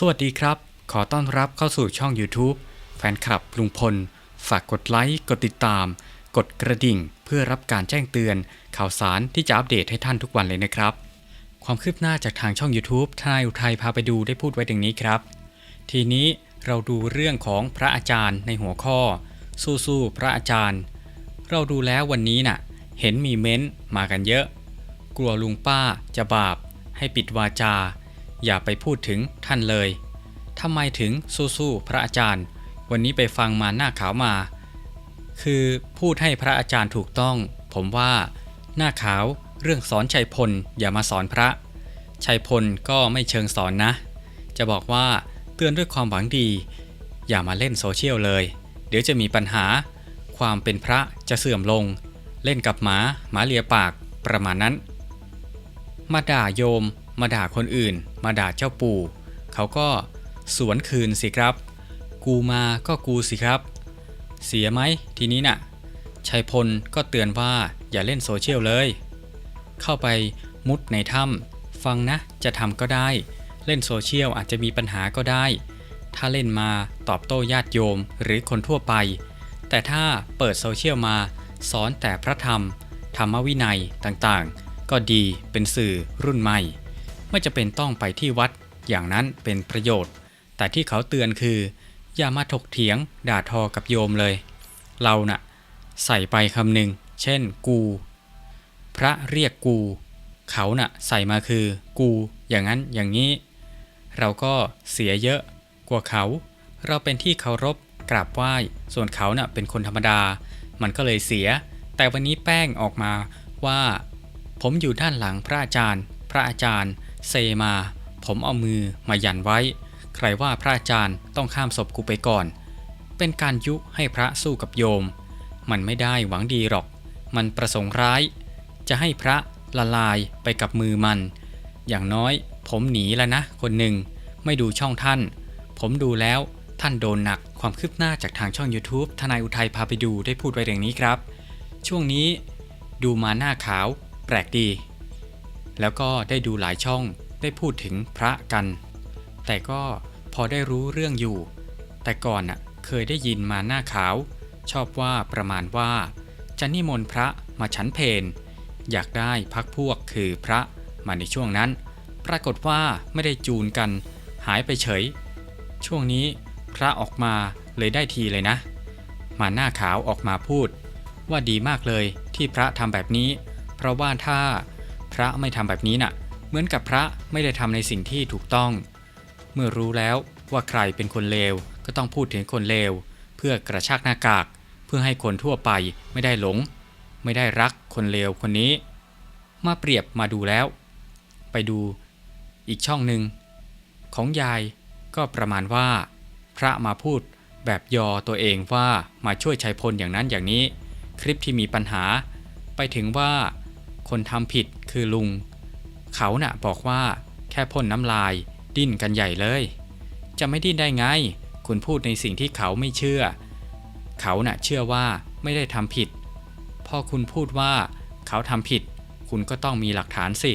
สวัสดีครับ ขอต้อนรับเข้าสู่ช่อง YouTube แฟนคลับลุงพล ฝากกดไลค์ กดติดตาม กดกระดิ่ง เพื่อรับการแจ้งเตือน ข่าวสารที่จะอัปเดตให้ท่านทุกวันเลยนะครับ ความคืบหน้าจากทางช่อง YouTube ทนายอุทัยพาไปดูได้พูดไว้ดังนี้ครับ ทีนี้เราดูเรื่องของพระอาจารย์ในหัวข้อ สู้ๆพระอาจารย์ เราดูแล้ววันนี้น่ะ เห็นมีเม้นต์มากันเยอะ กลัวลุงป้าจะบาป ให้ปิดวาจา อย่าไปพูดถึงท่านเลยทำไมถึงสู้ๆพระอาจารย์ วันนี้ไปฟังมาหน้าขาวมา คือพูดให้พระอาจารย์ถูกต้อง ผมว่าหน้าขาวเรื่องสอนชัยพลอย่ามาสอนพระ ชัยพลก็ไม่เชิงสอนนะ จะบอกว่าเตือนด้วยความหวังดี อย่ามาเล่นโซเชียลเลย เดี๋ยวจะมีปัญหา ความเป็นพระจะเสื่อมลง เล่นกับหมาหมาเลียปากประมาณนั้น มาด่าโยม มาด่าคนอื่น มาด่าเจ้าปู่ เขาก็สวนคืนสิครับ กูมาก็กูสิครับ เสียไหมทีนี้น่ะ ชัยพลก็เตือนว่าอย่าเล่นโซเชียลเลย เข้าไปมุดในถ้ำฟังนะ จะทำก็ได้ เล่นโซเชียลอาจจะมีปัญหาก็ได้ ถ้าเล่นมาตอบโต้ญาติโยมหรือคนทั่วไป แต่ถ้าเปิดโซเชียลมาสอนแต่พระธรรม ธรรมวินัยต่างๆ ก็ดีเป็นสื่อรุ่นใหม่ ไม่จะเป็นต้องไปที่วัด อย่างนั้นเป็นประโยชน์ แต่ที่เขาเตือนคือ อย่ามาถกเถียงด่าทอกับโยมเลย เราน่ะ ใส่ไปคำหนึ่ง เช่น กู พระเรียกกู เขาน่ะใส่มาคือ กู อย่างนั้นอย่างนี้ เราก็เสียเยอะกว่าเขา เราเป็นที่เคารพกราบไหว้ ส่วนเขาน่ะเป็นคนธรรมดา มันก็เลยเสีย แต่วันนี้แป้งออกมาว่า ผมอยู่ด้านหลังพระอาจารย์ พระอาจารย์ เซมา ผมเอามือมายันไว้ ใครว่าพระอาจารย์ต้องข้ามศพกูไปก่อน เป็นการยุให้พระสู้กับโยม มันไม่ได้หวังดีหรอก มันประสงค์ร้าย จะให้พระละลายไปกับมือมัน อย่างน้อยผมหนีแล้วนะ คนหนึ่ง ไม่ดูช่องท่าน ผมดูแล้วท่านโดนหนักความคืบหน้าจากทางช่อง YouTube ทนายอุทัยพาไปดูได้พูดไว้อย่างนี้ครับ ช่วงนี้ ดูมาหน้าขาว แปลกดี แล้วก็ได้ดูหลายช่องได้พูดถึงพระกัน แต่ก็พอได้รู้เรื่องอยู่ แต่ก่อนน่ะเคยได้ยินมาหน้าขาว ชอบว่าประมาณว่า จะนิมนต์พระมาฉันเพนอยากได้พักพวกคือพระมาในช่วงนั้น ปรากฏว่าไม่ได้จูนกัน หายไปเฉย ช่วงนี้พระออกมาเลยได้ทีเลยนะ มาหน้าขาวออกมาพูด ว่าดีมากเลยที่พระทำแบบนี้ เพราะว่าถ้า พระไม่ทำแบบนี้น่ะ เหมือนกับพระไม่ได้ทำในสิ่งที่ถูกต้อง เมื่อรู้แล้วว่าใครเป็นคนเลวก็ต้องพูดถึงคนเลว เพื่อกระชากหน้ากาก เพื่อให้คนทั่วไปไม่ได้หลง ไม่ได้รักคนเลวคนนี้ มาเปรียบมาดูแล้ว ไปดูอีกช่องหนึ่งของยายก็ประมาณว่า พระมาพูดแบบยอตัวเองว่ามาช่วยชัยพลอย่างนั้นอย่างนี้ คลิปที่มีปัญหา ไปถึงว่าคนทำผิด คือลุง เขาน่ะบอกว่า แค่พ่นน้ำลาย ดิ้นกันใหญ่เลย จะไม่ดิ้นได้ไง คุณพูดในสิ่งที่เขาไม่เชื่อ เขาน่ะเชื่อว่าไม่ได้ทำผิด พอคุณพูดว่า เขาทำผิด คุณก็ต้องมีหลักฐานสิ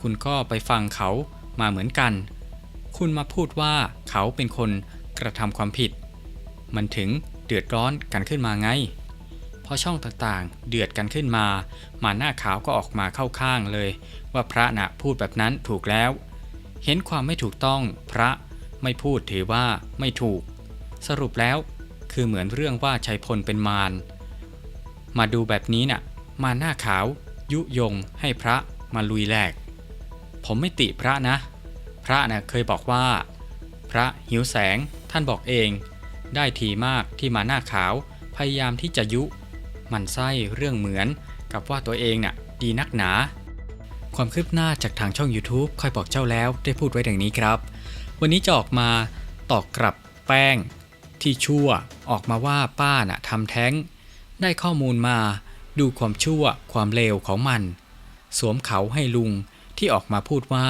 คุณก็ไปฟังเขามาเหมือนกัน คุณมาพูดว่าเขาเป็นคนกระทำความผิด มันถึงเดือดร้อนกันขึ้นมาไง พอช่องต่างๆ เดือดกันขึ้นมา มาหน้าขาวก็ออกมาเข้าข้างเลย ว่าพระน่ะพูดแบบนั้นถูกแล้ว เห็นความไม่ถูกต้องพระไม่พูดถือว่าไม่ถูก สรุปแล้ว คือเหมือนเรื่องว่าชัยพลเป็นมารมาดูแบบนี้น่ะ มาหน้าขาว ยุยงให้พระมาลุยแหลก ผมไม่ติพระนะ พระน่ะเคยบอกว่า พระหิวแสงท่านบอกเอง ได้ทีมากที่มาหน้าขาวพยายามที่จะยุ มันไส้เรื่องเหมือน กับว่าตัวเองน่ะดีนักหนา ความคืบหน้าจากทางช่อง YouTube ค่อยบอกเจ้าแล้วได้พูดไว้ดังนี้ครับ วันนี้จะออกมาตอกกลับแป้ง ที่ชั่วออกมาว่าป้าน่ะทำแท้ง ได้ข้อมูลมาดูความชั่วความเลวของมัน สวมเขาให้ลุงที่ออกมาพูดว่า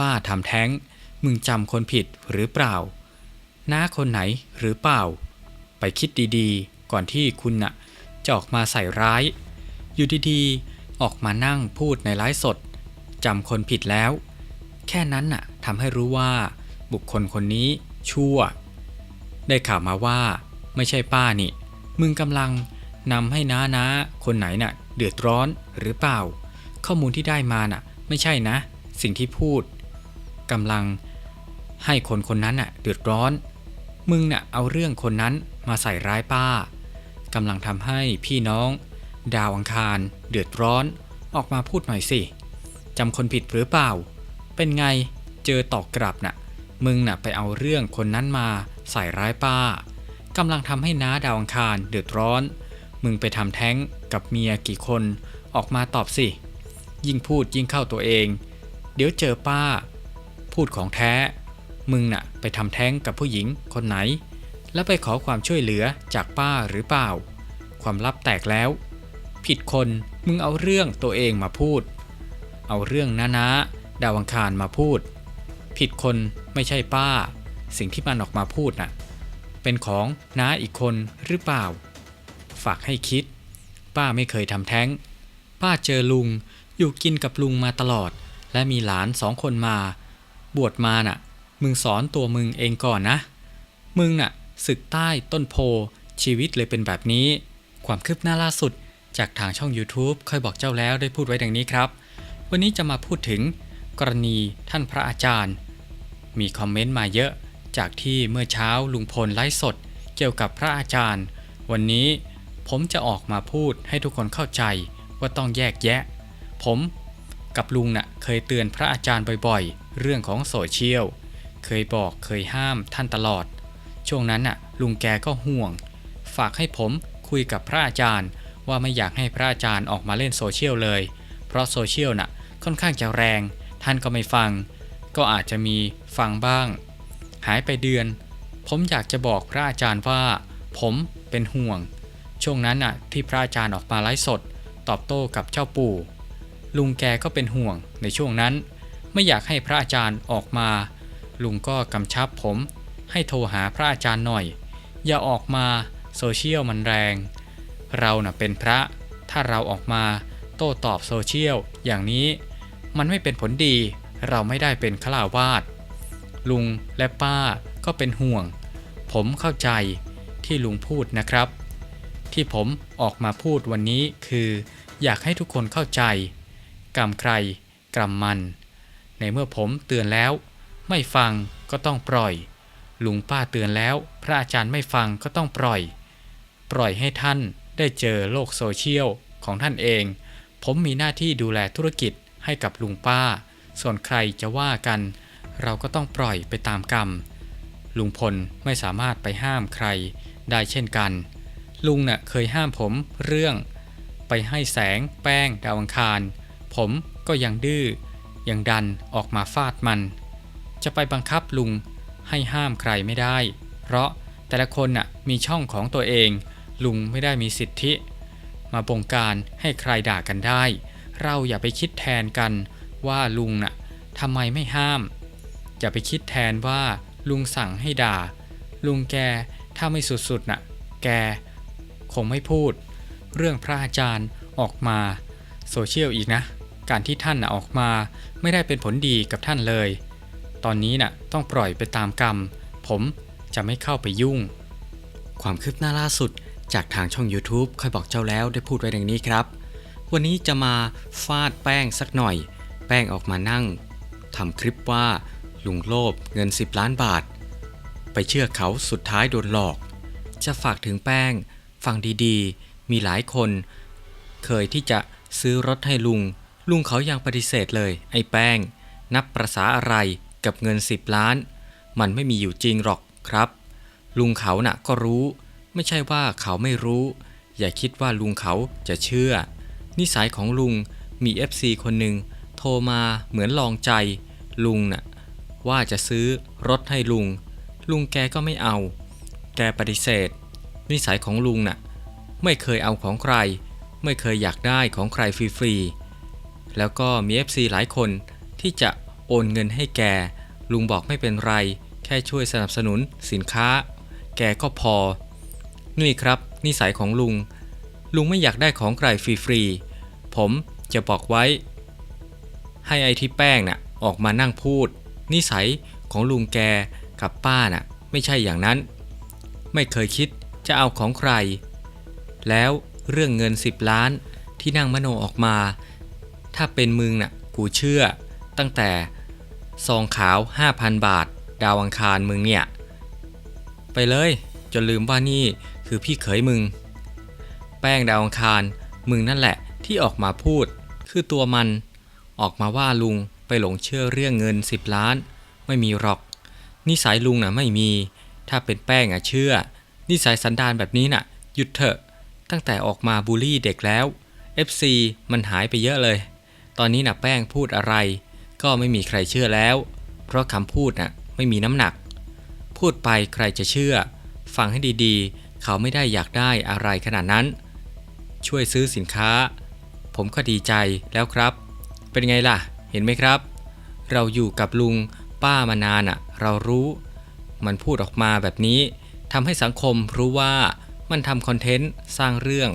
ป้าทำแท้ง มึงจำคนผิดหรือเปล่าน้าคนไหนหรือเปล่า ไปคิดดีๆ ก่อนที่คุณน่ะ จะออกมาใส่ร้าย อยู่ดีๆ ออกมานั่งพูดในไลฟ์สดจำคนผิดแล้ว แค่นั้นน่ะทำให้รู้ว่า บุคคลคนนี้ชั่ว ได้ข่าวมาว่า ไม่ใช่ป้านี่ มึงกำลังนำให้น้าน้าคนไหนน่ะ เดือดร้อนหรือเปล่า ข้อมูลที่ได้มาน่ะ ไม่ใช่นะ สิ่งที่พูดกำลังให้คนคนนั้นน่ะ เดือดร้อน มึงน่ะเอาเรื่องคนนั้นมาใส่ร้ายป้า กำลังทำให้พี่น้อง ดาวอังคาร เดือดร้อน ออกมาพูดหน่อยสิจำคนผิดหรือเปล่า เป็นไงเจอตอกกลับน่ะ มึงน่ะไปเอาเรื่องคนนั้นมาใส่ร้ายป้ากำลังทำให้น้าดาวอังคารเดือดร้อน มึงไปทำแท้งกับเมียกี่คนออกมาตอบสิ ยิ่งพูดยิ่งเข้าตัวเอง เดี๋ยวเจอป้า พูดของแท้ มึงน่ะไปทำแท้งกับผู้หญิงคนไหน แล้วไปขอความช่วยเหลือจากป้าหรือเปล่า ความลับแตกแล้ว ผิดคนมึงเอาเรื่องตัวเองมาพูด เอาเรื่องน้านาดาวังคารมาพูด ผิดคนไม่ใช่ป้า สิ่งที่มันออกมาพูดน่ะ เป็นของน้าอีกคนหรือเปล่า ฝากให้คิด ป้าไม่เคยทำแท้ง ป้าเจอลุงอยู่กินกับลุงมาตลอด และมีหลานสองคนมา บวชมาน่ะ มึงสอนตัวมึงเองก่อนนะ มึงน่ะ ศึกใต้ต้นโพ ชีวิตเลยเป็นแบบนี้ ความคืบหน้าล่าสุด จากทางช่อง YouTube เคยบอกเจ้าแล้วได้พูดไว้ดังนี้ครับ วันนี้จะมาพูดถึง กรณีท่านพระอาจารย์ มีคอมเมนต์มาเยอะ จากที่เมื่อเช้าลุงพลไลฟ์สด เกี่ยวกับพระอาจารย์ วันนี้ผมจะออกมาพูดให้ทุกคนเข้าใจว่าต้องแยกแยะ ผมกับลุงน่ะเคยเตือนพระอาจารย์บ่อยๆ เรื่องของโซเชียล เคยบอกเคยห้ามท่านตลอด ช่วงนั้นน่ะลุงแกก็ห่วง ฝากให้ผมคุยกับพระอาจารย์ ว่าไม่อยากให้พระอาจารย์ออกมาเล่นโซเชียลเลย เพราะโซเชียลน่ะค่อนข้างจะแรง ท่านก็ไม่ฟัง ก็อาจจะมีฟังบ้าง หายไปเดือน ผมอยากจะบอกพระอาจารย์ว่า ผมเป็นห่วง ช่วงนั้นน่ะที่พระอาจารย์ออกมาไลฟ์สด ตอบโต้กับเจ้าปู่ ลุงแกก็เป็นห่วงในช่วงนั้น ไม่อยากให้พระอาจารย์ออกมา ลุงก็กำชับผม ให้โทรหาพระอาจารย์หน่อย อย่าออกมาโซเชียลมันแรง เราน่ะเป็นพระ ถ้าเราออกมาโต้ตอบโซเชียลอย่างนี้ มันไม่เป็นผลดีเราไม่ได้เป็นฆราวาสลุงและป้าก็เป็นห่วง ผมเข้าใจที่ลุงพูดนะครับ ที่ผมออกมาพูดวันนี้คือ อยากให้ทุกคนเข้าใจ กรรมใครกรรมมัน ในเมื่อผมเตือนแล้ว ไม่ฟังก็ต้องปล่อย ลุงป้าเตือนแล้ว พระอาจารย์ไม่ฟังก็ต้องปล่อย ปล่อยให้ท่านได้เจอโลกโซเชียลของท่านเอง ผมมีหน้าที่ดูแลธุรกิจให้กับลุงป้า ส่วนใครจะว่ากัน เราก็ต้องปล่อยไปตามกรรม ลุงพลไม่สามารถไปห้ามใครได้เช่นกัน ลุงน่ะเคยห้ามผมเรื่อง ไปให้แสงแป้งดาวังคาร ผมก็ยังดื้อยังดันออกมาฟาดมัน จะไปบังคับลุง ให้ห้ามใครไม่ได้ เพราะแต่ละคนน่ะมีช่องของตัวเอง ลุงไม่ได้มีสิทธิ มาบงการให้ใครด่ากันได้ เราอย่าไปคิดแทนกันว่าลุงน่ะทำไมไม่ห้าม อย่าไปคิดแทนว่า ลุงสั่งให้ด่า ลุงแกถ้าไม่สุดๆน่ะ แกคงไม่พูด เรื่องพระอาจารย์ออกมาโซเชียลอีกนะ การที่ท่านออกมาไม่ได้เป็นผลดีกับท่านเลย ตอนนี้น่ะต้องปล่อยไปตามกรรม ผมจะไม่เข้าไปยุ่ง ความคืบหน้าล่าสุดจากทางช่อง YouTube ค่อยบอกเจ้าแล้วได้พูดไว้ดังนี้ครับ วันนี้จะมาฟาดแป้งสักหน่อย แป้งออกมานั่งทำคลิปว่า ลุงโลภเงิน 10 ล้านบาท ไปเชื่อเขาสุดท้ายโดนหลอก จะฝากถึงแป้ง ฟังดีๆ มีหลายคน เคยที่จะซื้อรถให้ลุง ลุงเขายังปฏิเสธเลย ไอ้แป้ง นับประษาอะไร กับเงิน 10 ล้าน มันไม่มีอยู่จริงหรอกครับ ลุงเขาน่ะก็รู้ ไม่ใช่ว่าเขาไม่รู้ อย่าคิดว่าลุงเขาจะเชื่อ นิสัยของลุงมี FC คนหนึ่งโทรมาเหมือนลองใจ ลุงน่ะว่าจะซื้อรถให้ลุง ลุงแกก็ไม่เอา แกปฏิเสธ นิสัยของลุงน่ะไม่เคยเอาของใคร ไม่เคยอยากได้ของใครฟรีๆแล้วก็มี FC หลายคนที่จะ โอนเงินให้แก ลุงบอกไม่เป็นไร แค่ช่วยสนับสนุนสินค้า แกก็พอ นี่ครับ นิสัยของลุง ลุงไม่อยากได้ของใครฟรีๆ ผมจะบอกไว้ ให้ไอที่แป้งน่ะออกมานั่งพูด นิสัยของลุงแกกับป้าน่ะไม่ใช่อย่างนั้น ไม่เคยคิดจะเอาของใคร แล้วเรื่องเงิน 10 ล้านที่นั่งมโนออกมา ถ้าเป็นมึงน่ะกูเชื่อ ตั้งแต่ ซองขาว 5,000 บาท ดาวอังคารมึงเนี่ย ไปเลย จนลืมว่านี่คือพี่เขยมึง แป้งดาวอังคาร มึงนั่นแหละที่ออกมาพูด คือตัวมัน ออกมาว่าลุงไปหลงเชื่อเรื่องเงิน 10 ล้าน ไม่มีหรอก นิสัยลุงน่ะไม่มี ถ้าเป็นแป้งอะเชื่อ นิสัยสันดานแบบนี้น่ะ หยุดเถอะ ตั้งแต่ออกมาบูลลี่เด็กแล้ว FC มันหายไปเยอะเลย ตอนนี้น่ะแป้งพูดอะไร ก็ไม่มีใครเชื่อแล้ว เพราะคำพูดน่ะไม่มีน้ำหนัก พูดไปใครจะเชื่อ ฟังให้ดีๆ เขาไม่ได้อยากได้อะไรขนาดนั้น ช่วยซื้อสินค้า ผมก็ดีใจแล้วครับ เป็นไงล่ะ เห็นไหมครับ เราอยู่กับลุงป้ามานานอะ่ะ เรารู้ มันพูดออกมาแบบนี้ทำให้สังคมรู้ว่ามันทำคอนเทนต์สร้างเรื่อง